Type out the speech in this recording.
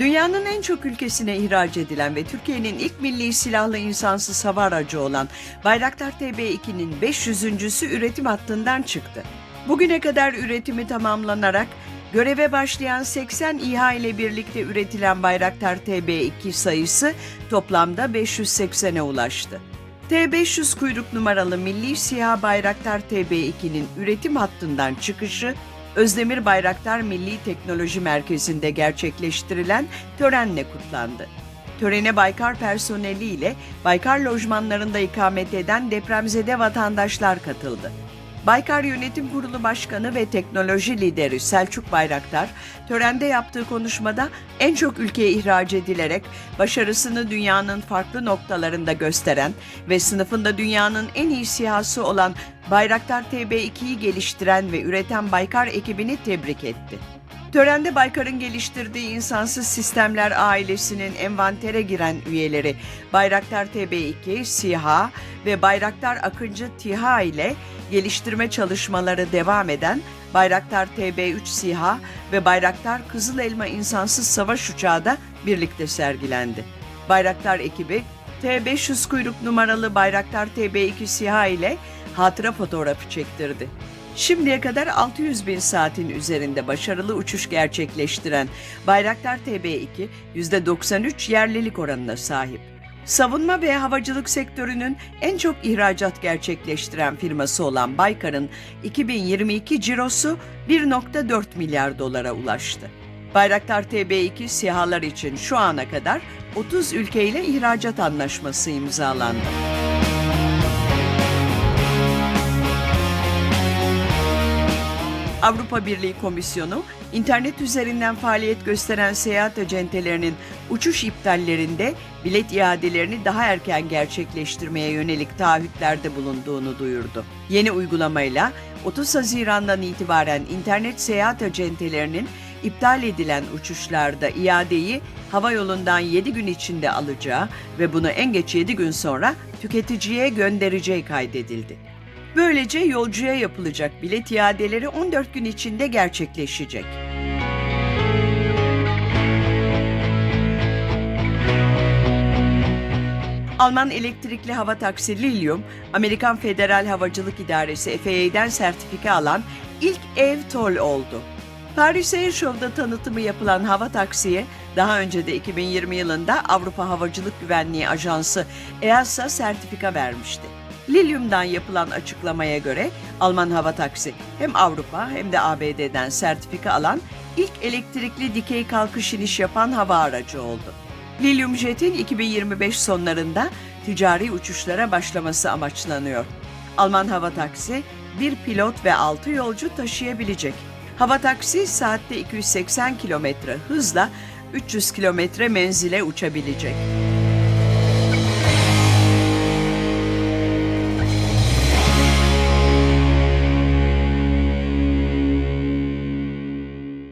en çok ülkesine ihraç edilen ve Türkiye'nin ilk milli silahlı insansız hava aracı olan Bayraktar TB2'nin 500.sü üretim hattından çıktı. Bugüne kadar üretimi tamamlanarak göreve başlayan 80 İHA ile birlikte üretilen Bayraktar TB2 sayısı toplamda 580'e ulaştı. T500 kuyruk numaralı Milli Siyah Bayraktar TB2'nin üretim hattından çıkışı Özdemir Bayraktar Milli Teknoloji Merkezi'nde gerçekleştirilen törenle kutlandı. Törene Baykar personeliyle Baykar lojmanlarında ikamet eden depremzede vatandaşlar katıldı. Baykar Yönetim Kurulu Başkanı ve teknoloji lideri Selçuk Bayraktar, törende yaptığı konuşmada en çok ülkeye ihraç edilerek başarısını dünyanın farklı noktalarında gösteren ve sınıfında dünyanın en iyi sihası olan Bayraktar TB2'yi geliştiren ve üreten Baykar ekibini tebrik etti. Törende Baykar'ın geliştirdiği insansız sistemler ailesinin envantere giren üyeleri Bayraktar TB2, SİHA ve Bayraktar Akıncı TİHA ile geliştirme çalışmaları devam eden Bayraktar TB3 SİHA ve Bayraktar Kızıl Elma insansız savaş uçağı da birlikte sergilendi. Bayraktar ekibi T500 kuyruk numaralı Bayraktar TB2 SİHA ile hatıra fotoğrafı çektirdi. Şimdiye kadar 600 bin saatin üzerinde başarılı uçuş gerçekleştiren Bayraktar TB2 %93 yerlilik oranına sahip. Savunma ve havacılık sektörünün en çok ihracat gerçekleştiren firması olan Baykar'ın 2022 cirosu 1.4 milyar dolara ulaştı. Bayraktar TB2 SİHA'lar için şu ana kadar 30 ülkeyle ihracat anlaşması imzalandı. Avrupa Birliği Komisyonu, internet üzerinden faaliyet gösteren seyahat acentelerinin uçuş iptallerinde bilet iadelerini daha erken gerçekleştirmeye yönelik taahhütlerde bulunduğunu duyurdu. Yeni uygulamayla 30 Haziran'dan itibaren internet seyahat acentelerinin iptal edilen uçuşlarda iadeyi hava yolundan 7 gün içinde alacağı ve bunu en geç 7 gün sonra tüketiciye göndereceği kaydedildi. Böylece yolcuya yapılacak bilet iadeleri 14 gün içinde gerçekleşecek. Alman elektrikli hava taksi Lilium, Amerikan Federal Havacılık İdaresi FAA'den sertifika alan ilk ev tol oldu. Paris Air Show'da tanıtımı yapılan hava taksiye daha önce de 2020 yılında Avrupa Havacılık Güvenliği Ajansı EASA sertifika vermişti. Lilium'dan yapılan açıklamaya göre Alman hava taksi hem Avrupa hem de ABD'den sertifika alan ilk elektrikli dikey kalkış iniş yapan hava aracı oldu. Lilium Jet'in 2025 sonlarında ticari uçuşlara başlaması amaçlanıyor. Alman hava taksi bir pilot ve 6 yolcu taşıyabilecek. Hava taksi saatte 280 kilometre hızla 300 kilometre menzile uçabilecek.